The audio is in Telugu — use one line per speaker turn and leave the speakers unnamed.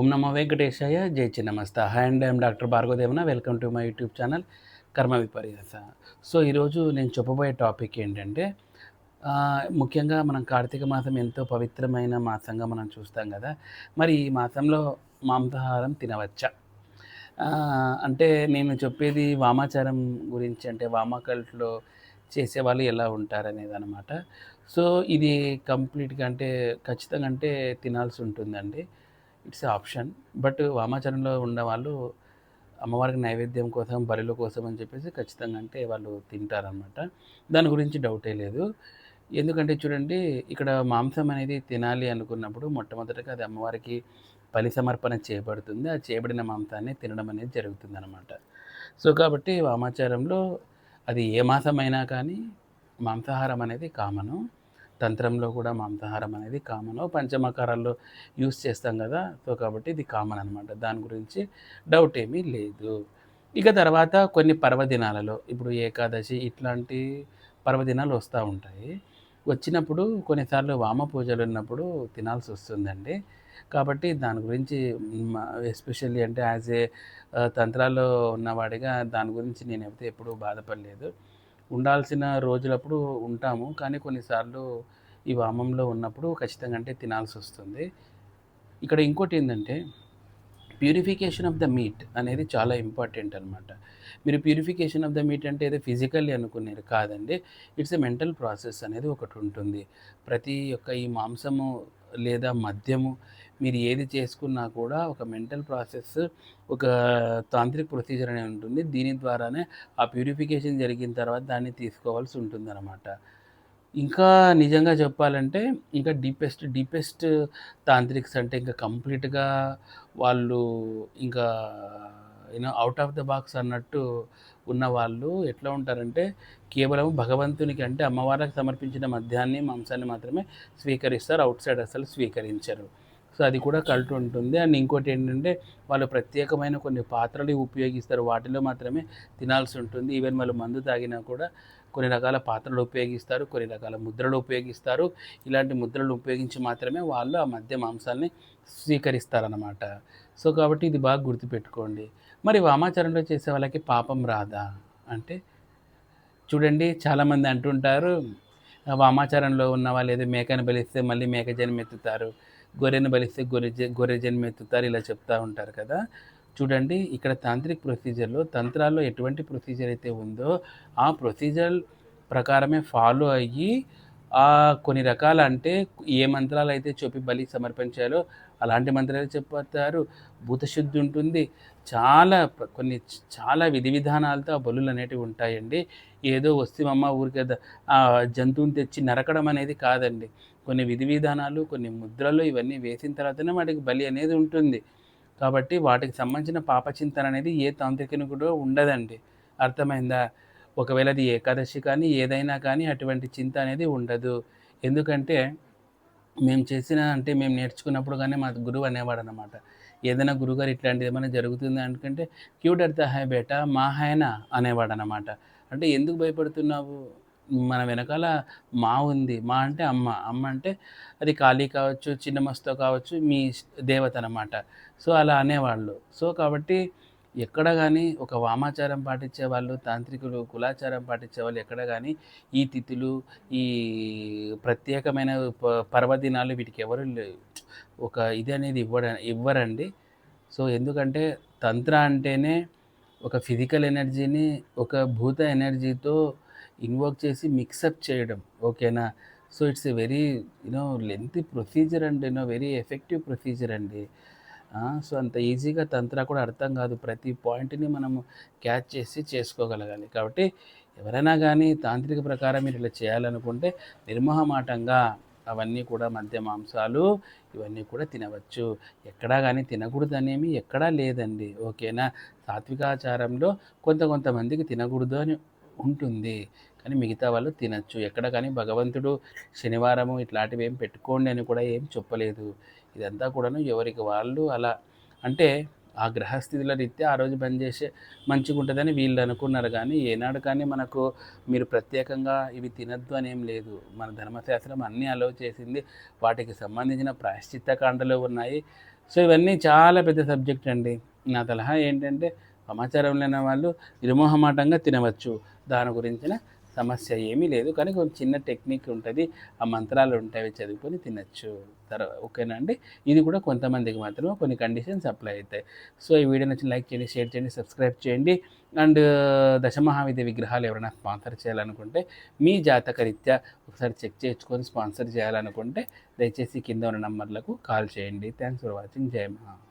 ఓం నమ వెంకటేశాయ జై Chinnamasta. Hi and I'm doctor Bhargavadevana. Welcome to my YouTube channel కర్మ విపర్యాస. సో ఈరోజు నేను చెప్పబోయే టాపిక్ ఏంటంటే ముఖ్యంగా మనం కార్తీక మాసం ఎంతో పవిత్రమైన మాసంగా మనం చూస్తాం కదా. మరి ఈ మాసంలో మాంసాహారం తినవచ్చా? అంటే నేను చెప్పేది వామాచారం గురించి అంటే వామాకల్ట్లో చేసేవాళ్ళు ఎలా ఉంటారనేది అనమాట సో ఇది కంప్లీట్గా అంటే ఖచ్చితంగా అంటే తినాల్సి ఉంటుందండి. It's option. బట్ వామాచారంలో ఉన్నవాళ్ళు అమ్మవారికి నైవేద్యం కోసం బలిల కోసం అని చెప్పేసి ఖచ్చితంగా అంటే వాళ్ళు తింటారనమాట దాని గురించి డౌటే లేదు. ఎందుకంటే చూడండి ఇక్కడ మాంసం అనేది తినాలి అనుకున్నప్పుడు మొట్టమొదటిగా అది అమ్మవారికి బలి సమర్పణ చేయబడుతుంది ఆ చేయబడిన మాంసాన్ని తినడం అనేది జరుగుతుంది అనమాట సో కాబట్టి వామాచారంలో అది ఏ మాసమైనా కానీ మాంసాహారం అనేది కామను. తంత్రంలో కూడా మాంసాహారం అనేది కామన్. పంచమకారాల్లో యూస్ చేస్తాం కదా సో కాబట్టి ఇది కామన్ అనమాట దాని గురించి డౌట్ ఏమీ లేదు. ఇక తర్వాత కొన్ని పర్వదినాలలో ఇప్పుడు ఏకాదశి ఇట్లాంటి పర్వదినాలు వస్తూ ఉంటాయి. వచ్చినప్పుడు కొన్నిసార్లు వామ పూజలు ఉన్నప్పుడు తినాల్సి వస్తుందండి. కాబట్టి దాని గురించి ఎస్పెషల్లీ అంటే యాజ్ ఏ తంత్రాల్లో ఉన్నవాడిగా దాని గురించి నేనైతే ఎప్పుడూ బాధపడలేదు. ఉండాల్సిన రోజులప్పుడు ఉంటాము. కానీ కొన్నిసార్లు ఈ వామంలో ఉన్నప్పుడు ఖచ్చితంగా అంటే తినాల్సి వస్తుంది. ఇక్కడ ఇంకోటి ఏంటంటే ప్యూరిఫికేషన్ ఆఫ్ ద మీట్ అనేది చాలా ఇంపార్టెంట్ అనమాట మీరు ప్యూరిఫికేషన్ ఆఫ్ ద మీట్ అంటే ఏదో ఫిజికల్లీ అనుకునేది కాదండి. ఇట్స్ ఎ మెంటల్ ప్రాసెస్ అనేది ఒకటి ఉంటుంది. ప్రతి ఒక్క ఈ మాంసము లేదా మద్యము మీరు ఏది చేసుకున్నా కూడా ఒక మెంటల్ ప్రాసెస్ ఒక తాంత్రిక ప్రొసీజర్ అనేది ఉంటుంది. దీని ద్వారానే ఆ ప్యూరిఫికేషన్ జరిగిన తర్వాత దాన్ని తీసుకోవాల్సి ఉంటుంది ఇంకా నిజంగా చెప్పాలంటే ఇంకా డీపెస్ట్ డీపెస్ట్ తాంత్రిక్స్ అంటే ఇంకా కంప్లీట్గా వాళ్ళు ఇంకా you know out of the box అన్నట్టు ఉన్న వాళ్ళు ఎట్లా ఉంటారంటే కేవలం భగవంతునికి అంటే అమ్మవారికి సమర్పించిన మద్యాన్ని మాంసాన్ని మాత్రమే స్వీకరిస్తారు అవుట్ సైడ్ అసలు స్వీకరించరు. సో అది కూడా కల్ట్ ఉంటుంది. అండ్ ఇంకోటి ఏంటంటే వాళ్ళు ప్రత్యేకమైన కొన్ని పాత్రలు ఉపయోగిస్తారు. వాటిలో మాత్రమే తినాల్సి ఉంటుంది. ఈవెన్ వాళ్ళు మందు తాగినా కూడా కొన్ని రకాల పాత్రలు ఉపయోగిస్తారు కొన్ని రకాల ముద్రలు ఉపయోగిస్తారు. ఇలాంటి ముద్రలు ఉపయోగించి మాత్రమే వాళ్ళు ఆ మధ్య మాంసాన్ని స్వీకరిస్తారన్నమాట. సో కాబట్టి ఇది బాగా గుర్తుపెట్టుకోండి. మరి వామాచారంలో చేసే వాళ్ళకి పాపం రాదా? అంటే చూడండి చాలామంది అంటుంటారు "ఆ, వామాచారంలో ఉన్న వాళ్ళు ఏదో మేకను బలిస్తే మళ్ళీ మేక జన్మెత్తుతారు గొర్రెను బలిస్తే గొర్రె జ- గొర్రె జన్మెత్తుతారు ఇలా చెప్తూ ఉంటారు కదా. చూడండి ఇక్కడ తాంత్రిక్ ప్రొసీజర్లో తంత్రాల్లో ఎటువంటి ప్రొసీజర్ అయితే ఉందో ఆ ప్రొసీజర్ ప్రకారమే ఫాలో అయ్యి కొన్ని రకాల అంటే ఏ మంత్రాలు అయితే చెప్పి బలి సమర్పించాలో అలాంటి మంత్రాలు చెప్తారు భూతశుద్ధి ఉంటుంది. చాలా కొన్ని చాలా విధి విధానాలతో ఆ బలులు అనేటివి ఉంటాయండి. ఏదో వస్తే అమ్మ ఊరికి ఆ జంతువుని తెచ్చి నరకడం అనేది కాదండి. కొన్ని విధి విధానాలు కొన్ని ముద్రలు ఇవన్నీ వేసిన తర్వాతనే వాటికి బలి అనేది ఉంటుంది. కాబట్టి వాటికి సంబంధించిన పాపచింతన అనేది ఏ తాంత్రికను కూడా ఉండదండి. అర్థమైందా? ఒకవేళ అది ఏకాదశి కానీ ఏదైనా కానీ అటువంటి చింత అనేది ఉండదు. ఎందుకంటే మేము చేసిన అంటే మేము నేర్చుకున్నప్పుడు కానీ మా గురువు అనేవాడు అనమాట ఏదైనా గురుగారు ఇట్లాంటిది ఏమైనా జరుగుతుంది అనుకుంటే క్యూ డర్తా హై బేటా మా హైనా అనేవాడు అనమాట అంటే ఎందుకు భయపడుతున్నావు? మన వెనకాల మా ఉంది. మా అంటే అమ్మ. అమ్మ అంటే అది ఖాళీ కావచ్చు చిన్నమస్తో కావచ్చు మీ దేవత అనమాట సో అలా అనేవాళ్ళు. సో కాబట్టి ఎక్కడ కానీ ఒక వామాచారం పాటించే వాళ్ళు తాంత్రికులు కులాచారం పాటించే వాళ్ళు ఎక్కడ కానీ ఈ తిథులు ఈ ప్రత్యేకమైన ప- పర్వదినాలు వీటికి ఎవరు ఒక ఇది అనేది ఇవ్వడ ఇవ్వరండి. సో ఎందుకంటే తంత్ర అంటేనే ఒక ఫిజికల్ ఎనర్జీని ఒక భూత ఎనర్జీతో ఇన్వోక్ చేసి మిక్సప్ చేయడం ఓకేనా? So it's a very you know length procedure and you know very effective procedure అండి. సో అంత ఈజీగా తంత్ర కూడా అర్థం కాదు. ప్రతి పాయింట్ని మనము క్యాచ్ చేసి చేసుకోగలగాలి. కాబట్టి ఎవరైనా కానీ తాంత్రిక ప్రకారం మీరు ఇలా చేయాలనుకుంటే నిర్మహమాటంగా అవన్నీ కూడా మధ్య మాంసాలు ఇవన్నీ కూడా తినవచ్చు. ఎక్కడా కానీ తినకూడదనేమి ఎక్కడా లేదండి. ఓకేనా? సాత్వికాచారంలో కొంత కొంతమందికి తినకూడదు అని ఉంటుంది. కానీ మిగతా వాళ్ళు తినచ్చు. ఎక్కడ కానీ భగవంతుడు శనివారము ఇట్లాంటివి ఏం పెట్టుకోండి అని కూడా ఏం చెప్పలేదు. ఇదంతా కూడాను ఎవరికి వాళ్ళు అలా అంటే ఆ గ్రహస్థితుల రీత్యా ఆ రోజు బంద్ చేసే మంచిగా ఉంటుందని వీళ్ళు అనుకున్నారు కానీ ఏనాడు కానీ మనకు మీరు ప్రత్యేకంగా ఇవి తినద్దు అని ఏం లేదు. మన ధర్మశాస్త్రం అన్నీ అలవ్ చేసింది. వాటికి సంబంధించిన ప్రాయశ్చిత్త కాండలు ఉన్నాయి. సో ఇవన్నీ చాలా పెద్ద సబ్జెక్ట్ అండి. నా సలహా ఏంటంటే సమాచారం లేని వాళ్ళు నిర్మోహమాటంగా తినవచ్చు. దాని గురించిన సమస్య ఏమీ లేదు. కానీ కొంచెం చిన్న టెక్నిక్ ఉంటుంది. ఆ మంత్రాలు ఉంటాయి. చదువుకొని తినచ్చు. తర్వాత ఓకేనా అండి? ఇది కూడా కొంతమందికి మాత్రమే కొన్ని కండిషన్స్ అప్లై అవుతాయి. సో ఈ వీడియో నచ్చిన లైక్ చేయండి షేర్ చేయండి సబ్స్క్రైబ్ చేయండి. అండ్ దశమహావిధి విగ్రహాలు ఎవరైనా స్పాన్సర్ చేయాలనుకుంటే మీ జాతక రీత్యా ఒకసారి చెక్ చేసుకొని స్పాన్సర్ చేయాలనుకుంటే దయచేసి కింద ఉన్న నంబర్లకు కాల్ చేయండి. Thanks for watching. జై మహా.